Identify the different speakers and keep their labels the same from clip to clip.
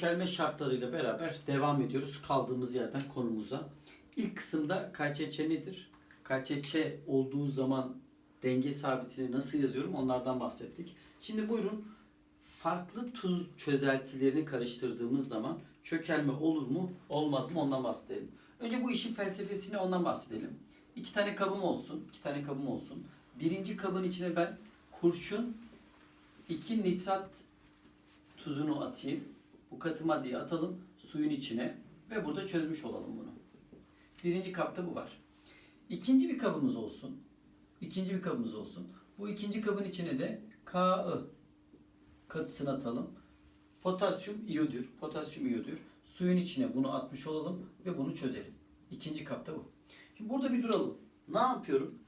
Speaker 1: çökelme şartlarıyla beraber devam ediyoruz kaldığımız yerden konumuza. İlk kısımda KÇÇ nedir? KÇÇ olduğu zaman denge sabitini nasıl yazıyorum onlardan bahsettik. Şimdi buyurun farklı tuz çözeltilerini karıştırdığımız zaman çökelme olur mu olmaz mı ondan bahsedelim. Önce bu işin felsefesini ondan bahsedelim. İki tane kabım olsun, iki tane kabım olsun. Birinci kabın içine ben kurşun, iki nitrat tuzunu atayım. Bu katı maddeyi atalım suyun içine ve burada çözmüş olalım bunu. Birinci kapta bu var. İkinci bir kabımız olsun. İkinci bir kabımız olsun. Bu ikinci kabın içine de Ka katısını atalım. Potasyum iyodür. Potasyum iyodür. Suyun içine bunu atmış olalım ve bunu çözelim. İkinci kapta bu. Şimdi burada bir duralım. Ne yapıyorum?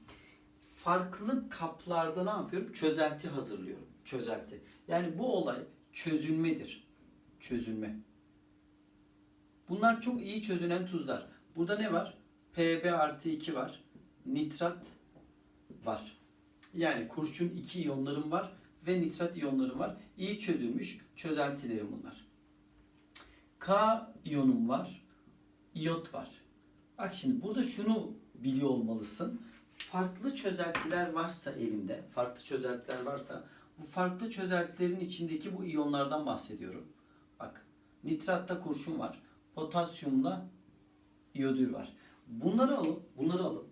Speaker 1: Farklı kaplarda ne yapıyorum? Çözelti hazırlıyorum. Çözelti. Yani bu olay çözülmedir. Çözülme. Bunlar çok iyi çözünen tuzlar. Burada ne var? Pb artı 2 var. Nitrat var. Yani kurşun 2 iyonlarım var ve nitrat iyonlarım var. İyi çözülmüş çözeltilerim bunlar. K iyonum var. İyot var. Bak şimdi burada şunu biliyor olmalısın. Farklı çözeltiler varsa elimde, farklı çözeltiler varsa bu farklı çözeltilerin içindeki bu iyonlardan bahsediyorum. Nitratta kurşun var. Potasyumla iyodür var. Bunları alıp bunları alıp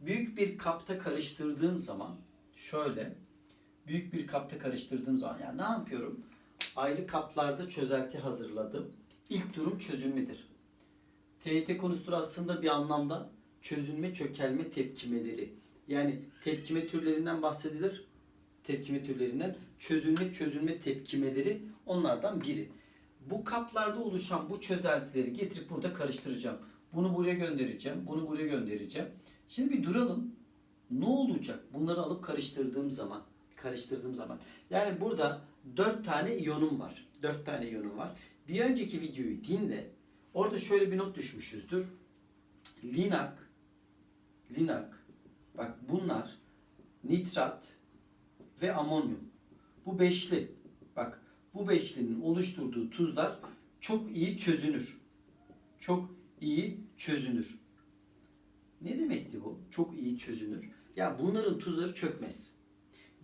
Speaker 1: büyük bir kapta karıştırdığım zaman şöyle büyük bir kapta karıştırdığım zaman yani ne yapıyorum? Ayrı kaplarda çözelti hazırladım. İlk durum çözülmedir. TYT konusudur aslında bir anlamda çözülme çökelme tepkimeleri. Yani tepkime türlerinden bahsedilir. Tepkime türlerinden çözülme çözülme tepkimeleri onlardan biri. Bu kaplarda oluşan bu çözeltileri getirip burada karıştıracağım. Bunu buraya göndereceğim. Bunu buraya göndereceğim. Şimdi bir duralım. Ne olacak? Bunları alıp karıştırdığım zaman. Karıştırdığım zaman. Yani burada 4 tane iyonum var. 4 tane iyonum var. Bir önceki videoyu dinle. Orada şöyle bir not düşmüşüzdür. Linak Linak bak bunlar nitrat ve amonyum. Bu beşli. Bak bu beşlinin oluşturduğu tuzlar çok iyi çözünür. Çok iyi çözünür. Ne demekti bu? Çok iyi çözünür. Ya bunların tuzları çökmez.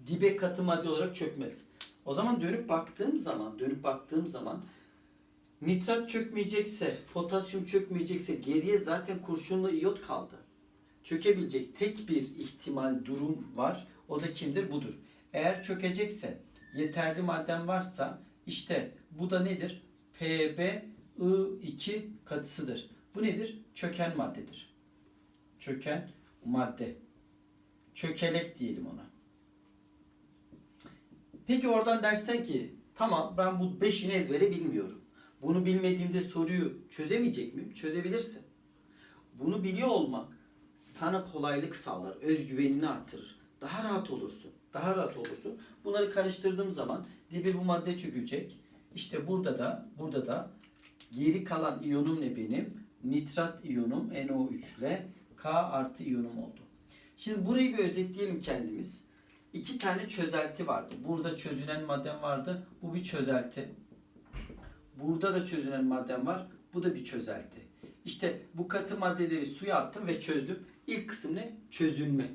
Speaker 1: Dibe katı madde olarak çökmez. O zaman dönüp baktığım zaman, dönüp baktığım zaman nitrat çökmeyecekse, potasyum çökmeyecekse geriye zaten kurşunla iyot kaldı. Çökebilecek tek bir ihtimal durum var. O da kimdir? Budur. Eğer çökecekse, yeterli maddem varsa işte bu da nedir? PbI2 katısıdır. Bu nedir? Çöken maddedir. Çöken madde. Çökelek diyelim ona. Peki oradan dersen ki tamam ben bu beşini ezbere bilmiyorum. Bunu bilmediğimde soruyu çözemeyecek miyim? Çözebilirsin. Bunu biliyor olmak sana kolaylık sağlar, özgüvenini artırır. Daha rahat olursun. Daha rahat olursun. Bunları karıştırdığım zaman dibi bu madde çökecek. İşte burada da burada da geri kalan iyonum ne benim? Nitrat iyonum NO3 ile K artı iyonum oldu. Şimdi burayı bir özetleyelim kendimiz. İki tane çözelti vardı. Burada çözünen maddem vardı. Bu bir çözelti. Burada da çözünen maddem var. Bu da bir çözelti. İşte bu katı maddeleri suya attım ve çözdüm. İlk kısım ne? Çözünme.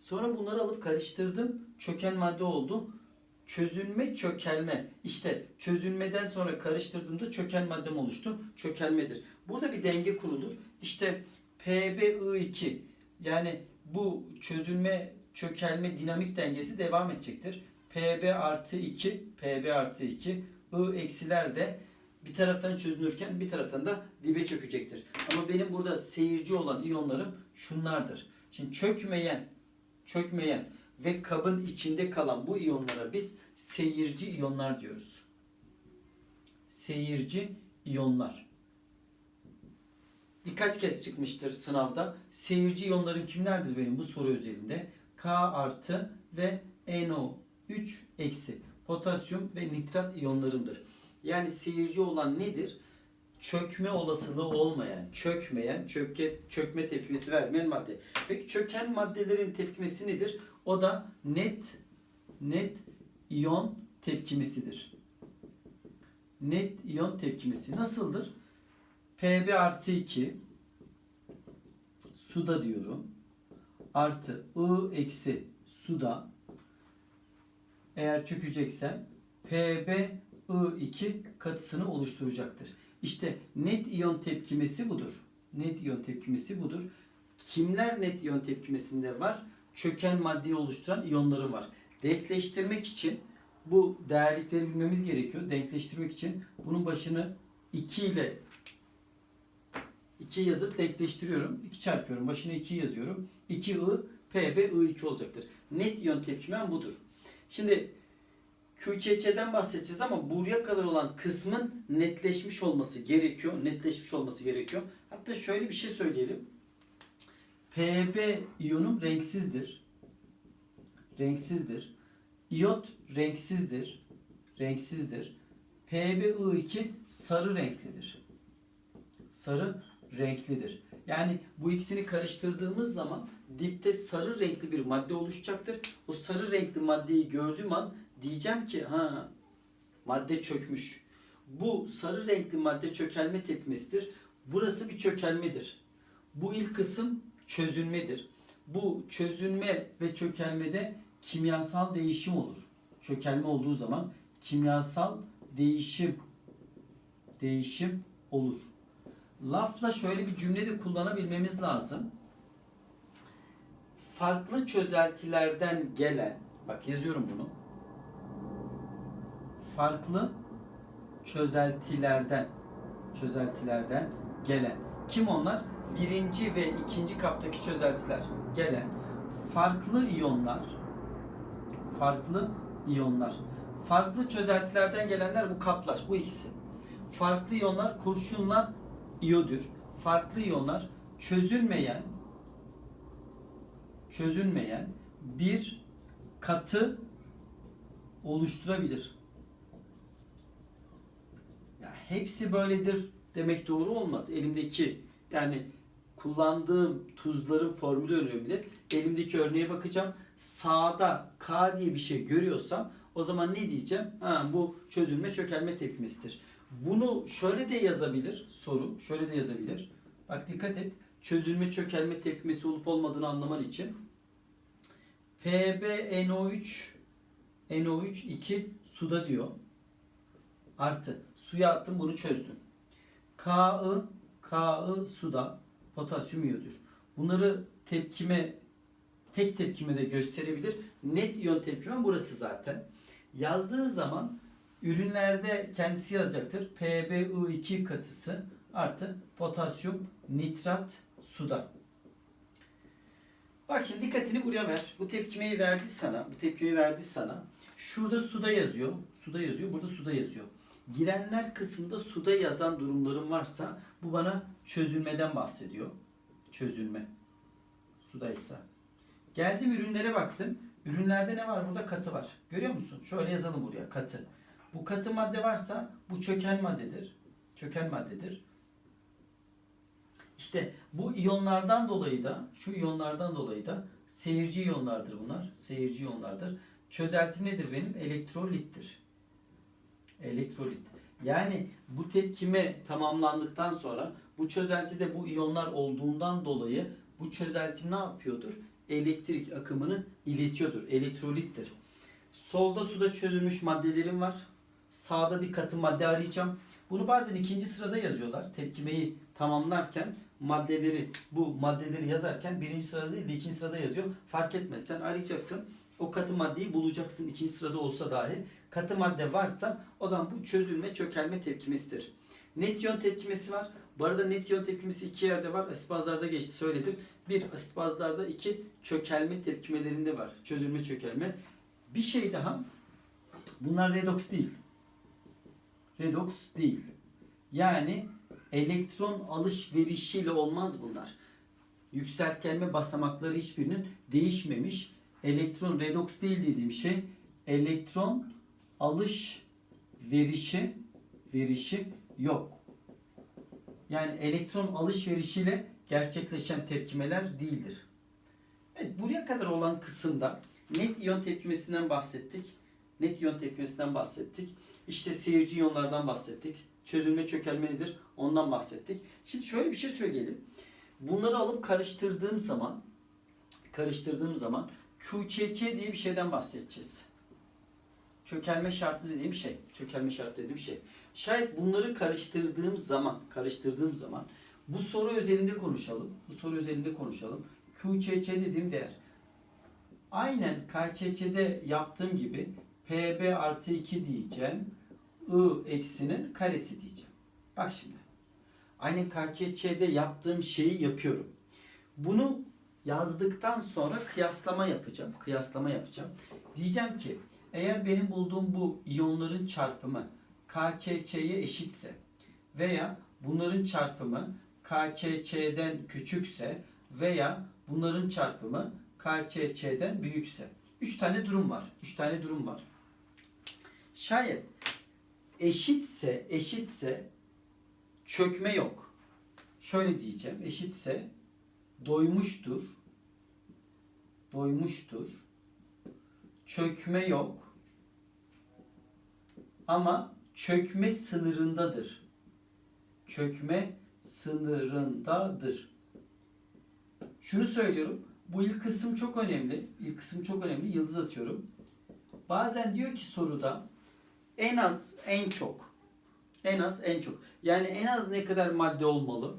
Speaker 1: Sonra bunları alıp karıştırdım. Çöken madde oldu. Çözünme, çökelme. İşte çözünmeden sonra karıştırdığımda çöken maddem oluştu. Çökelmedir. Burada bir denge kurulur. İşte PbI2 yani bu çözülme, çökelme dinamik dengesi devam edecektir. Pb artı 2, Pb artı 2, I eksiler de bir taraftan çözünürken bir taraftan da dibe çökecektir. Ama benim burada seyirci olan iyonlarım şunlardır. Şimdi çökmeyen, çökmeyen ve kabın içinde kalan bu iyonlara biz seyirci iyonlar diyoruz. Seyirci iyonlar. Birkaç kez çıkmıştır sınavda. Seyirci iyonlarım kimlerdir benim bu soru özelinde? K artı ve NO3 eksi. Potasyum ve nitrat iyonlarımdır. Yani seyirci olan nedir? Çökme olasılığı olmayan, çökmeyen, çöke, çökme tepkimesi vermeyen madde. Peki çöken maddelerin tepkimesi nedir? O da net net iyon tepkimesidir. net iyon tepkimesi nasıldır? Pb artı 2 suda diyorum. Artı I eksi suda eğer çökeceksem Pb I2 katısını oluşturacaktır. İşte net iyon tepkimesi budur. Net iyon tepkimesi budur. Kimler net iyon tepkimesinde var? Çöken maddeyi oluşturan iyonları var. Denkleştirmek için bu değerlikleri bilmemiz gerekiyor. Denkleştirmek için bunun başını 2 ile 2 yazıp denkleştiriyorum. 2 çarpıyorum. Başına 2 yazıyorum. 2I Pb I2 olacaktır. Net iyon tepkimen budur. Şimdi QÇÇ'den bahsedeceğiz ama buraya kadar olan kısmın netleşmiş olması gerekiyor. Netleşmiş olması gerekiyor. Hatta şöyle bir şey söyleyelim. Pb iyonum renksizdir. Renksizdir. İyot renksizdir. Renksizdir. PbI2 sarı renklidir. Sarı renklidir. Yani bu ikisini karıştırdığımız zaman dipte sarı renkli bir madde oluşacaktır. O sarı renkli maddeyi gördüğüm an diyeceğim ki ha madde çökmüş. Bu sarı renkli madde çökelme tepkimesidir. Burası bir çökelmedir. Bu ilk kısım çözünmedir. Bu çözünme ve çökelmede kimyasal değişim olur. Çökelme olduğu zaman kimyasal değişim değişim olur. Lafla şöyle bir cümle de kullanabilmemiz lazım. Farklı çözeltilerden gelen, bak yazıyorum bunu. Farklı çözeltilerden çözeltilerden gelen. Kim onlar? Birinci ve ikinci kaptaki çözeltiler gelen farklı iyonlar farklı iyonlar. Farklı çözeltilerden gelenler bu kaplar, bu ikisi. Farklı iyonlar kurşunla iyodür. Farklı iyonlar çözülmeyen çözülmeyen bir katı oluşturabilir. Hepsi böyledir demek doğru olmaz. Elimdeki yani kullandığım tuzların formülü önemli. Elimdeki örneğe bakacağım. Sağda K diye bir şey görüyorsam o zaman ne diyeceğim? Ha, bu çözülme çökelme tepkimesidir. Bunu şöyle de yazabilir soru. Şöyle de yazabilir. Bak dikkat et. Çözülme çökelme tepkimesi olup olmadığını anlaman için PbNO3 NO3 2 suda diyor. Artı suya attım bunu çözdüm. K'ı K'ı suda potasyum iyodür. Bunları tepkime tek tepkime de gösterebilir. Net iyon tepkime burası zaten. Yazdığı zaman ürünlerde kendisi yazacaktır. PbI2 katısı artı potasyum nitrat suda. Bak şimdi dikkatini buraya ver. Bu tepkimeyi verdi sana. Bu tepkimeyi verdi sana. Şurada suda yazıyor. Suda yazıyor. Burada suda yazıyor. Girenler kısmında suda yazan durumlarım varsa bu bana çözülmeden bahsediyor. Çözülme. Sudaysa. Geldim ürünlere baktım. Ürünlerde ne var? Burada katı var. Görüyor musun? Şöyle yazalım buraya katı. Bu katı madde varsa bu çöken maddedir. Çöken maddedir. İşte bu iyonlardan dolayı da şu iyonlardan dolayı da seyirci iyonlardır bunlar. Seyirci iyonlardır. Çözeltim nedir benim? Elektrolittir. Elektrolit. Yani bu tepkime tamamlandıktan sonra bu çözeltide bu iyonlar olduğundan dolayı bu çözeltim ne yapıyordur? Elektrik akımını iletiyordur. Elektrolittir. Solda suda çözülmüş maddelerim var. Sağda bir katı madde arayacağım. Bunu bazen ikinci sırada yazıyorlar. Tepkimeyi tamamlarken maddeleri bu maddeleri yazarken birinci sırada değil de ikinci sırada yazıyor. Fark etmez. Sen arayacaksın. O katı maddeyi bulacaksın ikinci sırada olsa dahi. Katı madde varsa o zaman bu çözülme çökelme tepkimesidir. Net iyon tepkimesi var. Bu arada net iyon tepkimesi iki yerde var. Asit bazlarda geçti söyledim. Bir asit bazlarda iki çökelme tepkimelerinde var. Çözülme çökelme. Bir şey daha. Bunlar redoks değil. Redoks değil. Yani elektron alışverişiyle olmaz bunlar. Yükseltgenme basamakları hiçbirinin değişmemiş. Elektron redoks değil dediğim şey elektron alış verişi verişi yok. Yani elektron alışverişiyle gerçekleşen tepkimeler değildir. Evet buraya kadar olan kısımda net iyon tepkimesinden bahsettik. Net iyon tepkimesinden bahsettik. İşte seyirci iyonlardan bahsettik. Çözülme çökelme nedir? Ondan bahsettik. Şimdi şöyle bir şey söyleyelim. Bunları alıp karıştırdığım zaman karıştırdığım zaman QÇÇ diye bir şeyden bahsedeceğiz. Çökelme şartı dediğim şey. Çökelme şartı dediğim şey. Şayet bunları karıştırdığım zaman, karıştırdığım zaman bu soru özelinde konuşalım. Bu soru özelinde konuşalım. QÇÇ dediğim değer. Aynen KÇÇ'de yaptığım gibi PB artı 2 diyeceğim. I eksinin karesi diyeceğim. Bak şimdi. Aynen KÇÇ'de yaptığım şeyi yapıyorum. Bunu yazdıktan sonra kıyaslama yapacağım. Kıyaslama yapacağım. Diyeceğim ki eğer benim bulduğum bu iyonların çarpımı KÇÇ'ye eşitse veya bunların çarpımı KÇÇ'den küçükse veya bunların çarpımı KÇÇ'den büyükse. 3 tane durum var. 3 tane durum var. Şayet eşitse eşitse çökme yok. Şöyle diyeceğim. Eşitse doymuştur. Doymuştur. Çökme yok. Ama çökme sınırındadır. Çökme sınırındadır. Şunu söylüyorum. Bu ilk kısım çok önemli. İlk kısım çok önemli. Yıldız atıyorum. Bazen diyor ki soruda en az en çok. En az en çok. Yani en az ne kadar madde olmalı?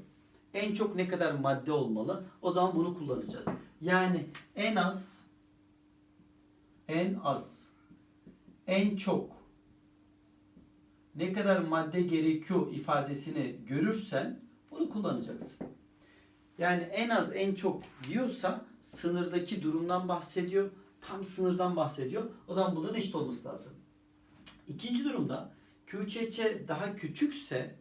Speaker 1: En çok ne kadar madde olmalı? O zaman bunu kullanacağız. Yani en az en az en çok ne kadar madde gerekiyor ifadesini görürsen bunu kullanacaksın. Yani en az en çok diyorsa sınırdaki durumdan bahsediyor. Tam sınırdan bahsediyor. O zaman bunların eşit olması lazım. İkinci durumda QÇÇ daha küçükse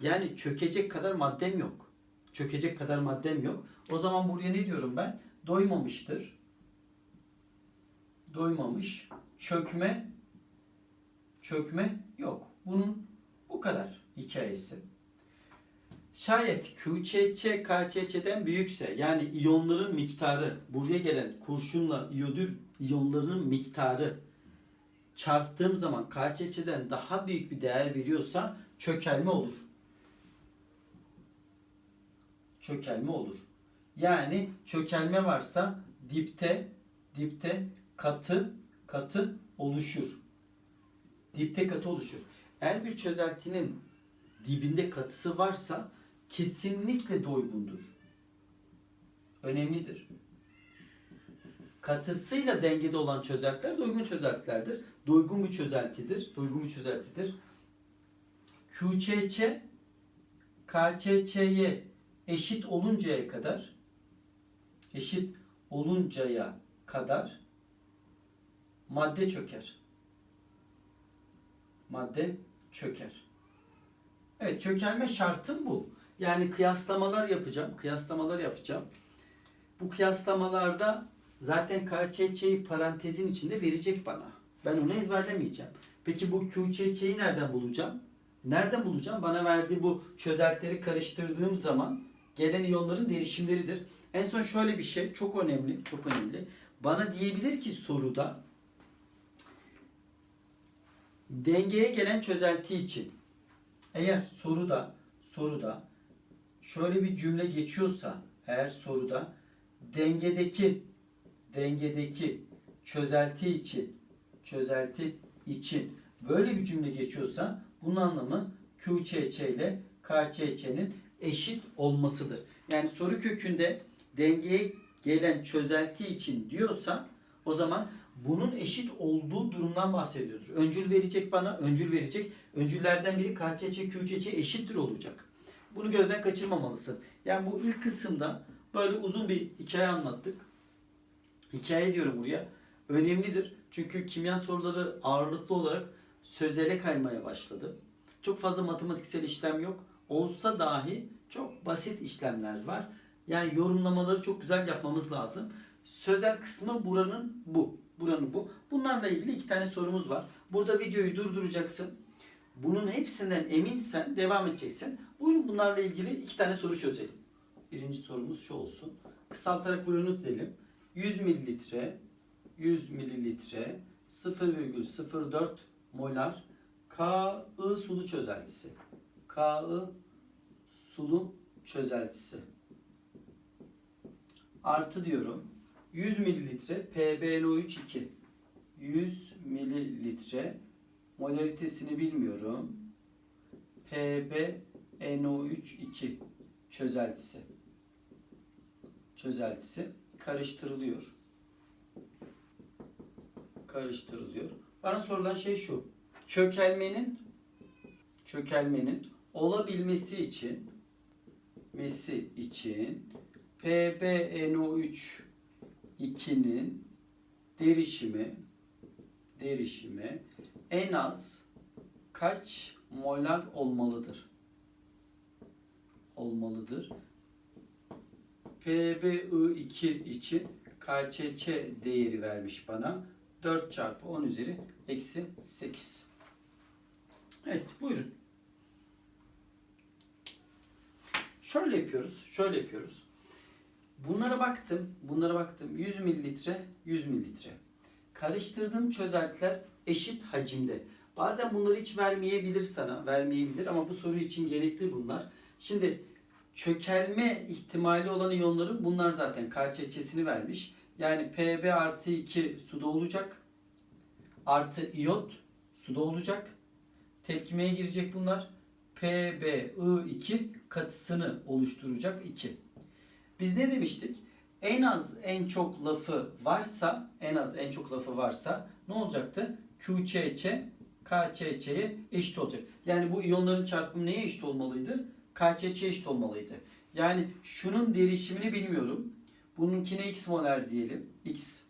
Speaker 1: yani çökecek kadar maddem yok. Çökecek kadar maddem yok. O zaman buraya ne diyorum ben? Doymamıştır. Doymamış. Çökme çökme yok. Bunun bu kadar hikayesi. Şayet QÇÇ KÇÇ'den büyükse yani iyonların miktarı buraya gelen kurşunla iyodür iyonlarının miktarı çarptığım zaman KÇÇ'den daha büyük bir değer veriyorsa çökelme olur. Çökelme olur. Yani çökelme varsa dipte dipte katı katı oluşur. Dipte katı oluşur. Eğer bir çözeltinin dibinde katısı varsa kesinlikle doygundur. Önemlidir. Katısıyla dengede olan çözeltiler doygun çözeltilerdir. Doygun bir çözeltidir. Doygun bir çözeltidir. QÇÇ KÇÇ'ye eşit oluncaya kadar eşit oluncaya kadar madde çöker. Madde çöker. Evet çökelme şartım bu. Yani kıyaslamalar yapacağım. Kıyaslamalar yapacağım. Bu kıyaslamalarda zaten KÇÇ'yi parantezin içinde verecek bana. Ben onu ezberlemeyeceğim. Peki bu QÇÇ'yi nereden bulacağım? Nereden bulacağım? Bana verdiği bu çözeltileri karıştırdığım zaman gelen iyonların derişimleridir. En son şöyle bir şey çok önemli, çok önemli. Bana diyebilir ki soruda dengeye gelen çözelti için eğer soruda soruda şöyle bir cümle geçiyorsa eğer soruda dengedeki dengedeki çözelti için çözelti için böyle bir cümle geçiyorsa bunun anlamı QÇÇ ile KÇÇ'nin eşit olmasıdır. Yani soru kökünde dengeye gelen çözelti için diyorsa o zaman bunun eşit olduğu durumdan bahsediyordur. Öncül verecek bana, öncül verecek. Öncüllerden biri KÇÇ, QÇÇ eşittir olacak. Bunu gözden kaçırmamalısın. Yani bu ilk kısımda böyle uzun bir hikaye anlattık. Hikaye diyorum buraya. Önemlidir. Çünkü kimya soruları ağırlıklı olarak sözele kaymaya başladı. Çok fazla matematiksel işlem yok. Olsa dahi çok basit işlemler var. Yani yorumlamaları çok güzel yapmamız lazım. Sözel kısmı buranın bu. Buranın bu. Bunlarla ilgili iki tane sorumuz var. Burada videoyu durduracaksın. Bunun hepsinden eminsen devam edeceksin. Buyurun bunlarla ilgili iki tane soru çözelim. Birinci sorumuz şu olsun. Kısaltarak bunu not edelim. 100 mililitre 100 mililitre 0,04 molar Ka sulu çözeltisi. Ka sulu çözeltisi. Artı diyorum. 100 mililitre PbNO3 2. 100 mililitre molaritesini bilmiyorum. PbNO3 2 çözeltisi. Çözeltisi karıştırılıyor. Karıştırılıyor. Bana sorulan şey şu. Çökelmenin çökelmenin olabilmesi için mesi için PbNO3 2'nin derişimi derişimi en az kaç molar olmalıdır? Olmalıdır. PbI2 için KÇÇ değeri vermiş bana. 4 çarpı 10 üzeri eksi 8. Evet buyurun. Şöyle yapıyoruz. Şöyle yapıyoruz. Bunlara baktım. Bunlara baktım. 100 mililitre, 100 mililitre. Karıştırdığım çözeltiler eşit hacimde. Bazen bunları hiç vermeyebilir sana. Vermeyebilir ama bu soru için gerekli bunlar. Şimdi çökelme ihtimali olan iyonların bunlar zaten KÇÇ'sini vermiş. Yani Pb artı 2 suda olacak. Artı iyot suda olacak. Tepkimeye girecek bunlar. PbI2 katısını oluşturacak 2. Biz ne demiştik? En az en çok lafı varsa, en az en çok lafı varsa ne olacaktı? QÇÇ KÇÇ'ye eşit olacak. Yani bu iyonların çarpımı neye eşit olmalıydı? KÇÇ eşit olmalıydı. Yani şunun derişimini bilmiyorum. Bununkine x molar diyelim. X.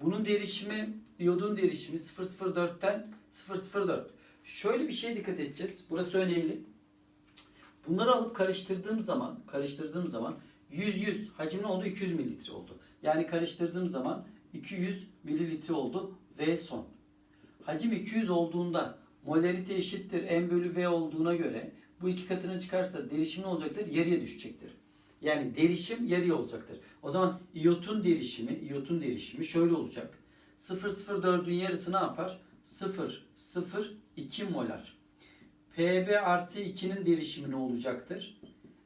Speaker 1: Bunun derişimi, iyodun derişimi 004'ten 004. Şöyle bir şeye dikkat edeceğiz. Burası önemli. Bunları alıp karıştırdığım zaman, karıştırdığım zaman 100 100 hacim ne oldu? 200 mililitre oldu. Yani karıştırdığım zaman 200 mililitre oldu V son. Hacim 200 olduğunda molarite eşittir M bölü V olduğuna göre bu iki katını çıkarsa derişim ne olacaktır? Yarıya düşecektir. Yani derişim yarıya olacaktır. O zaman iyotun derişimi, iyotun derişimi şöyle olacak. 0,04'ün yarısı ne yapar? 0,02 molar. Pb artı 2'nin derişimi ne olacaktır?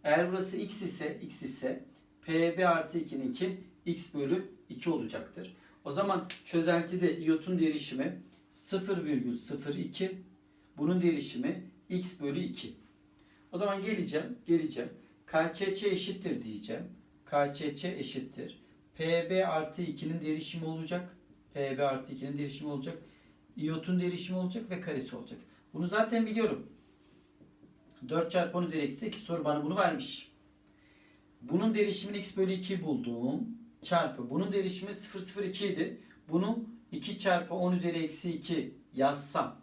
Speaker 1: Eğer burası x ise, x ise Pb artı 2'nin 2 x bölü 2 olacaktır. O zaman çözeltide iyotun derişimi 0,02 bunun derişimi x bölü 2. O zaman geleceğim, geleceğim. KÇÇ eşittir diyeceğim. KÇÇ eşittir. PB artı 2'nin derişimi olacak. PB artı 2'nin derişimi olacak. İyotun derişimi olacak ve karesi olacak. Bunu zaten biliyorum. 4 çarpı 10 üzeri eksi 8 soru bana bunu vermiş. Bunun derişimini x bölü 2 buldum. Çarpı. Bunun derişimi 0,02 idi. Bunu 2 çarpı 10 üzeri eksi 2 yazsam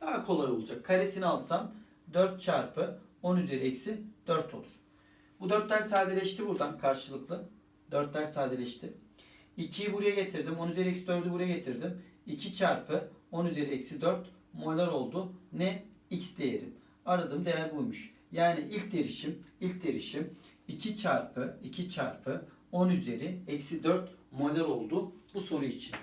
Speaker 1: daha kolay olacak. Karesini alsam 4 çarpı 10 üzeri eksi 4 olur. Bu 4'ler sadeleşti buradan karşılıklı. 4'ler sadeleşti. 2'yi buraya getirdim. 10 üzeri eksi 4'ü buraya getirdim. 2 çarpı 10 üzeri eksi 4 molar oldu. Ne? X değerim. Aradığım değer buymuş. Yani ilk derişim, ilk derişim 2 çarpı 2 çarpı 10 üzeri eksi 4 molar oldu bu soru için.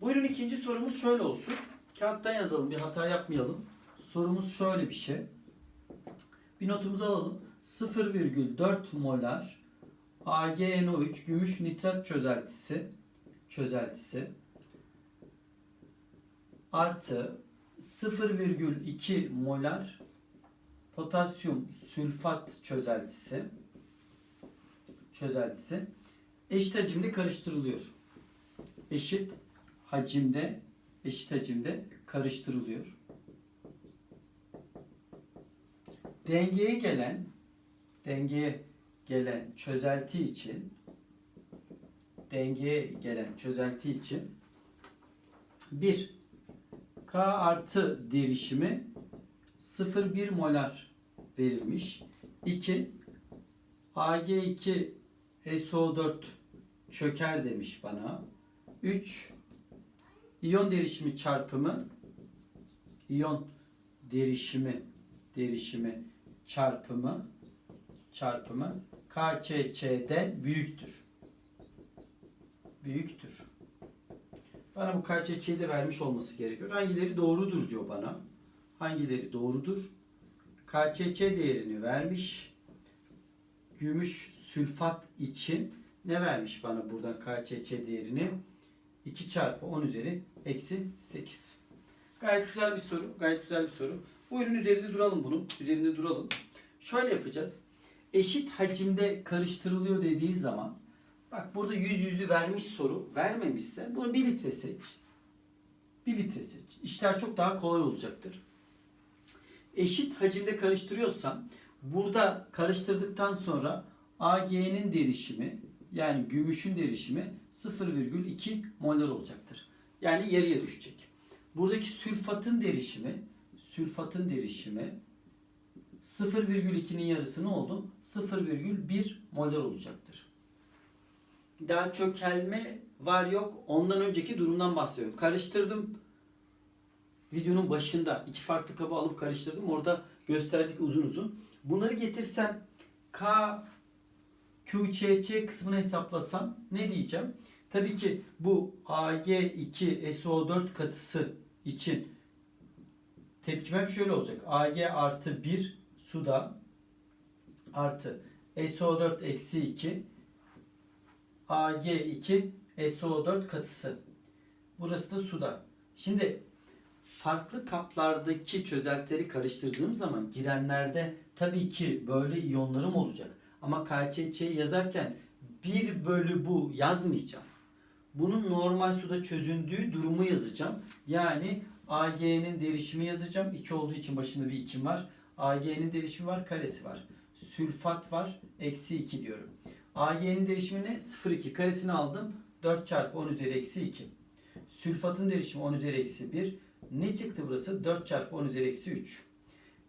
Speaker 1: Buyurun ikinci sorumuz şöyle olsun. Kağıttan yazalım bir hata yapmayalım. Sorumuz şöyle bir şey. Bir notumuzu alalım. 0,4 molar AgNO3 gümüş nitrat çözeltisi çözeltisi artı 0,2 molar potasyum sülfat çözeltisi çözeltisi eşit hacimde karıştırılıyor. Eşit hacimde eşit hacimde karıştırılıyor. Dengeye gelen dengeye gelen çözelti için dengeye gelen çözelti için 1 K artı derişimi 0,1 molar verilmiş. 2 Ag2 SO4 çöker demiş bana. 3 İyon derişimi çarpımı iyon derişimi derişimi çarpımı çarpımı KÇÇ'den büyüktür. Büyüktür. Bana bu KÇÇ'yi de vermiş olması gerekiyor. Hangileri doğrudur diyor bana. Hangileri doğrudur? KÇÇ değerini vermiş. Gümüş sülfat için ne vermiş bana buradan KÇÇ değerini? 2 çarpı 10 üzeri eksi 8. Gayet güzel bir soru. Gayet güzel bir soru. Bu ürün üzerinde duralım bunun. Üzerinde duralım. Şöyle yapacağız. Eşit hacimde karıştırılıyor dediği zaman bak burada yüz yüzü vermiş soru. Vermemişse bunu 1 litre seç. 1 litre seç. İşler çok daha kolay olacaktır. Eşit hacimde karıştırıyorsam burada karıştırdıktan sonra AG'nin derişimi yani gümüşün derişimi 0,2 molar olacaktır. Yani yarıya düşecek. Buradaki sülfatın derişimi sülfatın derişimi 0,2'nin yarısı ne oldu? 0,1 molar olacaktır. Daha çökelme var yok ondan önceki durumdan bahsediyorum. Karıştırdım. Videonun başında iki farklı kabı alıp karıştırdım. Orada gösterdik uzun uzun. Bunları getirsem K QÇC kısmını hesaplasam ne diyeceğim? Tabii ki bu Ag2 SO4 katısı için tepkimem şöyle olacak. Ag artı 1 suda artı SO4 eksi 2 Ag2 SO4 katısı. Burası da suda. Şimdi farklı kaplardaki çözeltileri karıştırdığım zaman girenlerde tabii ki böyle iyonlarım olacak. Ama KÇÇ yazarken 1 bölü bu yazmayacağım. Bunun normal suda çözündüğü durumu yazacağım. Yani AG'nin derişimi yazacağım. 2 olduğu için başında bir 2'm var. AG'nin derişimi var, karesi var. Sülfat var, eksi 2 diyorum. AG'nin derişimi ne? 0,2 karesini aldım. 4 çarpı 10 üzeri eksi 2. Sülfatın derişimi 10 üzeri eksi 1. Ne çıktı burası? 4 çarpı 10 üzeri eksi 3.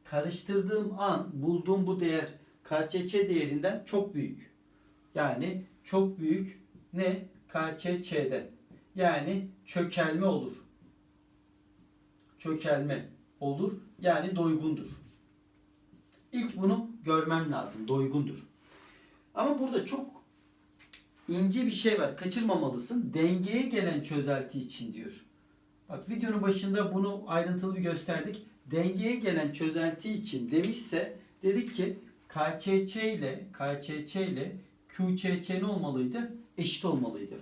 Speaker 1: Karıştırdığım an bulduğum bu değer KÇÇ değerinden çok büyük. Yani çok büyük ne? KÇÇ'den. Yani çökelme olur. Çökelme olur. Yani doygundur. İlk bunu görmem lazım. Doygundur. Ama burada çok ince bir şey var. Kaçırmamalısın. Dengeye gelen çözelti için diyor. Bak videonun başında bunu ayrıntılı bir gösterdik. Dengeye gelen çözelti için demişse dedik ki KÇÇ ile KÇÇ ile QÇÇ ne olmalıydı? Eşit olmalıydı.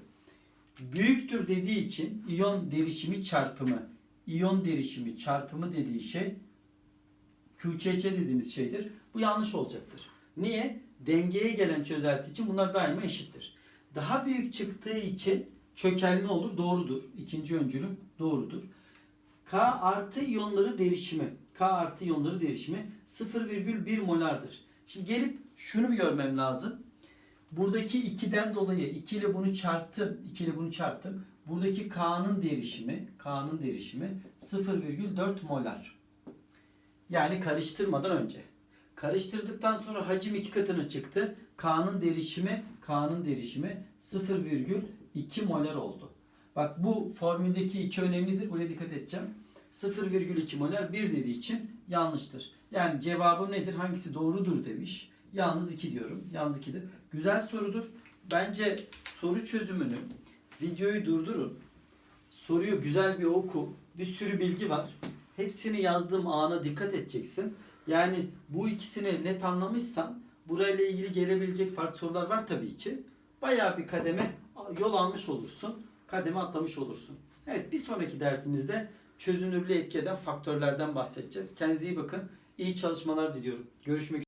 Speaker 1: Büyüktür dediği için iyon derişimi çarpımı, iyon derişimi çarpımı dediği şey QÇÇ dediğimiz şeydir. Bu yanlış olacaktır. Niye? Dengeye gelen çözelti için bunlar daima eşittir. Daha büyük çıktığı için çökelme olur. Doğrudur. İkinci öncülüm doğrudur. K artı iyonları derişimi. K artı iyonları derişimi 0,1 molardır. Şimdi gelip şunu bir görmem lazım. Buradaki 2'den dolayı 2 ile bunu çarptım. 2 ile bunu çarptım. Buradaki K'nın derişimi, K'nın derişimi 0,4 molar. Yani karıştırmadan önce. Karıştırdıktan sonra hacim iki katına çıktı. K'nın derişimi, K'nın derişimi 0,2 molar oldu. Bak bu formüldeki 2 önemlidir. Buraya dikkat edeceğim. 0,2 molar 1 dediği için yanlıştır. Yani cevabım nedir? Hangisi doğrudur demiş. Yalnız 2 diyorum. Yalnız 2'dir. Güzel sorudur. Bence soru çözümünü videoyu durdurun. Soruyu güzel bir oku. Bir sürü bilgi var. Hepsini yazdığım ana dikkat edeceksin. Yani bu ikisini net anlamışsan burayla ilgili gelebilecek farklı sorular var tabii ki. Bayağı bir kademe yol almış olursun. Kademe atlamış olursun. Evet bir sonraki dersimizde çözünürlüğü etki eden faktörlerden bahsedeceğiz. Kendinize iyi bakın. İyi çalışmalar diliyorum. Görüşmek üzere.